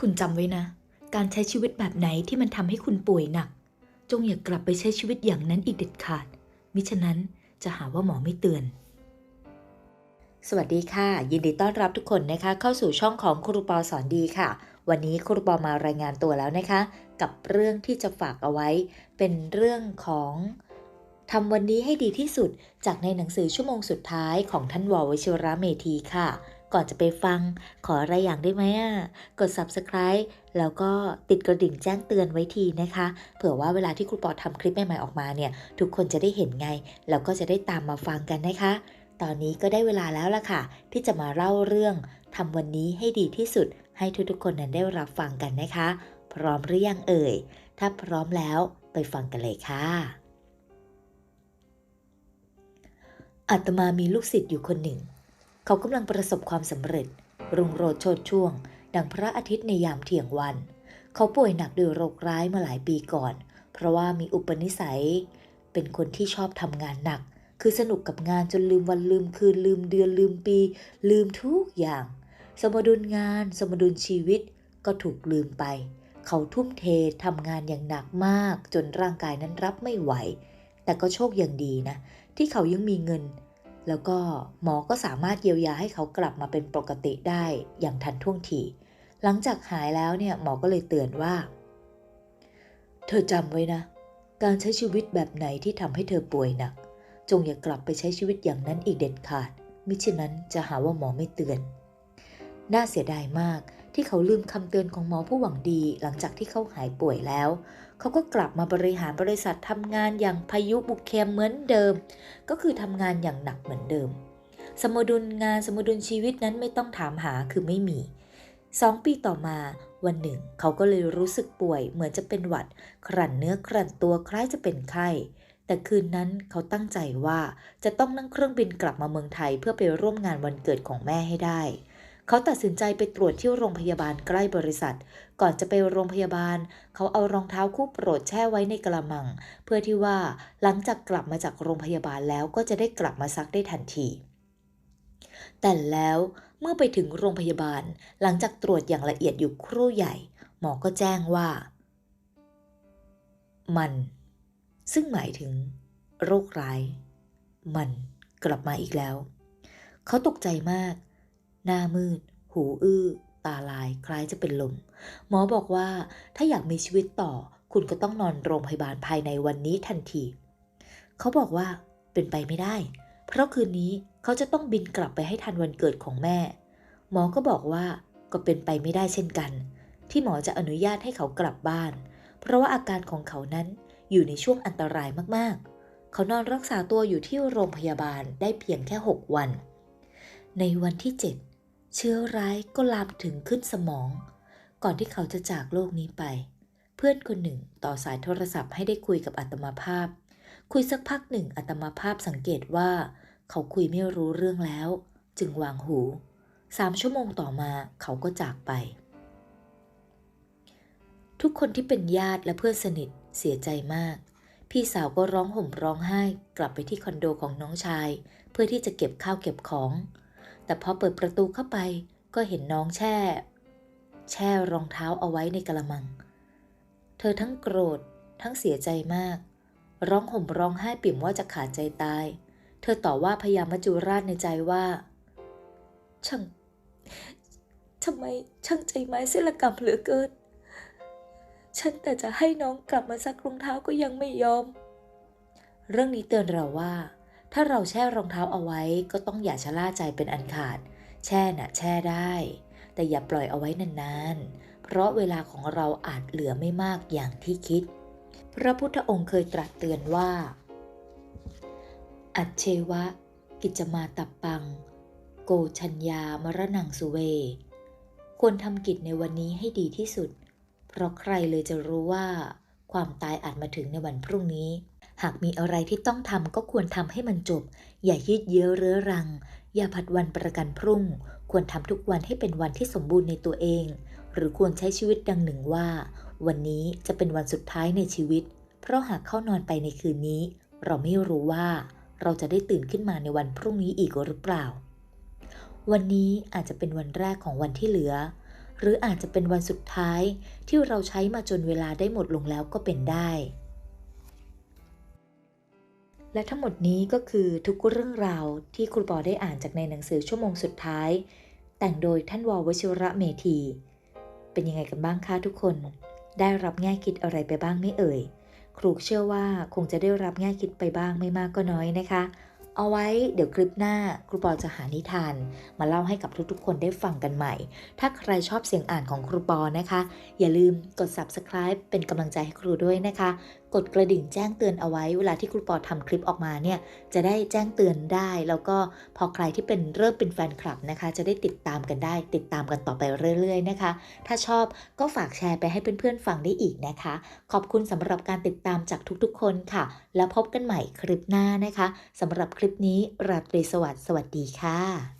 คุณจำไว้นะ การใช้ชีวิตแบบไหนที่มันทำให้คุณป่วยหนัก จงอย่ากลับไปใช้ชีวิตอย่างนั้นอีกเด็ดขาด มิฉะนั้นจะหาว่าหมอไม่เตือน สวัสดีค่ะ ยินดีต้อนรับทุกคนนะคะ เข้าสู่ช่องของครูปอสอนดีค่ะ วันนี้ครูปอมารายงานตัวแล้วนะคะ กับเรื่องที่จะฝากเอาไว้ เป็นเรื่องของทำวันนี้ให้ดีที่สุดจากในหนังสือชั่วโมงสุดท้ายของท่านววชิระเมธีค่ะ ก่อนจะไปฟัง ขออะไรอย่างได้ไหมอะ กด subscribe แล้วก็ติดกระดิ่งแจ้งเตือนไว้ทีนะคะ เผื่อว่าเวลาที่ครูปอทำคลิปใหม่ๆออกมาเนี่ย ทุกคนจะได้เห็นไง แล้วก็จะได้ตามมาฟังกันนะคะ ตอนนี้ก็ได้เวลาแล้วล่ะค่ะ ที่จะมาเล่าเรื่องทำวันนี้ให้ดีที่สุด ให้ทุกๆคนนั้นได้รับฟังกันนะคะ พร้อมหรือยังเอ่ย ถ้าพร้อมแล้วไปฟังกันเลยค่ะอาตมามีลูกศิษย์อยู่คนหนึ่ง เขากำลังประสบความสำเร็จ รุ่งโรจน์โชดช่วง ดังพระอาทิตย์ในยามเที่ยงวัน เขาป่วยหนักด้วยโรคร้ายมาหลายปีก่อน เพราะว่ามีอุปนิสัย เป็นคนที่ชอบทำงานหนัก คือสนุกกับงานจนลืมวันลืมคืนลืมเดือนลืมปี ลืมทุกอย่าง สมดุลงาน สมดุลชีวิตก็ถูกลืมไป เขาทุ่มเททำงานอย่างหนักมาก จนร่างกายนั้นรับไม่ไหว แต่ก็โชคอย่างดีนะ ที่เขายังมีเงิน แล้วก็หมอก็สามารถเยียวยาให้เขากลับมาเป็นปกติได้อย่างทันท่วงทีหลังจากหายแล้วเนี่ยหมอก็เลยเตือนว่า เธอจำไว้นะ การใช้ชีวิตแบบไหนที่ทำให้เธอป่วยหนัก จงอย่ากลับไปใช้ชีวิตอย่างนั้นอีกเด็ดขาด มิฉะนั้นจะหาว่าหมอไม่เตือน น่าเสียดายมาก ที่เขาลืมคำเตือนของหมอผู้หวังดี หลังจากที่เขาหายป่วยแล้ว เขาก็กลับมาบริหารบริษัททำงานอย่างพายุบุกเคมเหมือนเดิม ก็คือทำงานอย่างหนักเหมือนเดิม สมดุลงานสมดุลชีวิตนั้นไม่ต้องถามหาคือไม่มีสองปีต่อมาวันหนึ่ง เขาก็เลยรู้สึกป่วยเหมือนจะเป็นหวัด ครั่นเนื้อครั่นตัวคล้ายจะเป็นไข้แต่คืนนั้นเขาตั้งใจว่าจะต้องนั่งเครื่องบินกลับมาเมืองไทยเพื่อไปร่วมงานวันเกิดของแม่ให้ได้ เขาตัดสินใจไปตรวจที่โรงพยาบาลใกล้บริษัท ก่อนจะไปโรงพยาบาล เขาเอารองเท้าคู่โปรดแช่ไว้ในกระมัง เพื่อที่ว่าหลังจากกลับมาจากโรงพยาบาลแล้วก็จะได้กลับมาซักได้ทันที แต่แล้วเมื่อไปถึงโรงพยาบาล หลังจากตรวจอย่างละเอียดอยู่ครู่ใหญ่ หมอก็แจ้งว่า มัน ซึ่งหมายถึง โรคร้าย มันกลับมาอีกแล้ว เขาตกใจมาก หน้ามืด หูอื้อ ตาลายคล้ายจะเป็นลม หมอบอกว่าถ้าอยากมีชีวิตต่อ คุณก็ต้องนอนโรงพยาบาลภายในวันนี้ทันที เขาบอกว่าเป็นไปไม่ได้ เพราะคืนนี้เขาจะต้องบินกลับไปให้ทันวันเกิดของแม่ หมอก็บอกว่าก็เป็นไปไม่ได้เช่นกัน ที่หมอจะอนุญาตให้เขากลับบ้าน เพราะว่าอาการของเขานั้นอยู่ในช่วงอันตรายมากๆ เขานอนรักษาตัวอยู่ที่โรงพยาบาลได้เพียงแค่ 6 วัน ในวันที่ 7 เชื้อร้ายก็ลามถึงขึ้นสมอง ก่อนที่เขาจะจากโลกนี้ไป เพื่อนคนหนึ่งต่อสายโทรศัพท์ให้ได้คุยกับอัตมาภาพ คุยสักพักหนึ่งอัตมาภาพสังเกตว่า เขาคุยไม่รู้เรื่องแล้ว จึงวางหูสามชั่วโมงต่อมาเขาก็จากไป ทุกคนที่เป็นญาติและเพื่อนสนิทเสียใจมาก พี่สาวก็ร้องห่มร้องไห้ กลับไปที่คอนโดของน้องชาย เพื่อที่จะเก็บข้าวเก็บของ แต่พอเปิดประตูเข้าไปก็เห็นน้องแช่ แช่รองเท้าเอาไว้ในกระมัง เธอทั้งโกรธทั้งเสียใจมาก ร้องห่มร้องไห้ปิ่มว่าจะขาดใจตาย เธอต่อว่าพยามัจจุราชในใจว่า ช่างทำไมช่างใจไม้เส้นละกำเหลือเกิน ฉันแต่จะให้น้องกลับมาซักรองเท้าก็ยังไม่ยอม เรื่องนี้เตือนเราว่า ถ้าเราแช่รองเท้าเอาไว้ก็ต้องอย่าชะล่าใจเป็นอันขาด แช่น่ะแช่ได้ แต่อย่าปล่อยเอาไว้นานๆ เพราะเวลาของเราอาจเหลือไม่มากอย่างที่คิด พระพุทธองค์เคยตรัสเตือนว่า อัจเชวะ กิจมาตับปัง โกชัญญามรณังสุเว ควรทำกิจในวันนี้ให้ดีที่สุด เพราะใครเลยจะรู้ว่า ความตายอาจมาถึงในวันพรุ่งนี้ หากมีอะไรที่ต้องทำก็ควรทำให้มันจบ อย่ายืดเยื้อเรื้อรัง อย่าผัดวันประกันพรุ่ง ควรทำทุกวันให้เป็นวันที่สมบูรณ์ในตัวเอง หรือควรใช้ชีวิตดังหนึ่งว่า วันนี้จะเป็นวันสุดท้ายในชีวิต เพราะหากเข้านอนไปในคืนนี้ เราไม่รู้ว่า เราจะได้ตื่นขึ้นมาในวันพรุ่งนี้อีกหรือเปล่า วันนี้อาจจะเป็นวันแรกของวันที่เหลือ หรืออาจจะเป็นวันสุดท้ายที่เราใช้มาจนเวลาได้หมดลงแล้วก็เป็นได้ และทั้งหมดนี้ก็คือทุกเรื่องราวที่ครูปอได้อ่านจากในหนังสือชั่วโมงสุดท้าย แต่งโดยท่านววชิระเมธี เป็นยังไงกันบ้างคะทุกคน ได้รับแง่คิดอะไรไปบ้างไม่เอ่ย ครูเชื่อว่าคงจะได้รับแง่คิดไปบ้างไม่มากก็น้อยนะคะ เอาไว้เดี๋ยวคลิปหน้าครูปอจะหานิทาน มาเล่าให้กับทุกๆ คนได้ฟังกันใหม่ ถ้าใครชอบเสียงอ่านของครูปอนะคะ อย่าลืมกด subscribe เป็นกำลังใจให้ครูด้วยนะคะกดกระดิ่งแจ้งเตือนเอาไว้ เวลาที่ครูปอทำคลิปออกมาเนี่ยจะได้แจ้งเตือนได้ แล้วก็พอใครที่เป็นเริ่มเป็นแฟนคลับนะคะ จะได้ติดตามกันได้ ติดตามกันต่อไปเรื่อย ๆ นะคะ ถ้าชอบก็ฝากแชร์ไปให้เพื่อนๆฟังได้อีกนะคะ ขอบคุณสำหรับการติดตามจากทุกๆ คนค่ะ แล้วพบกันใหม่คลิปหน้านะคะสำหรับคลิปนี้ราตรีสวัสดิ์สวัสดีค่ะ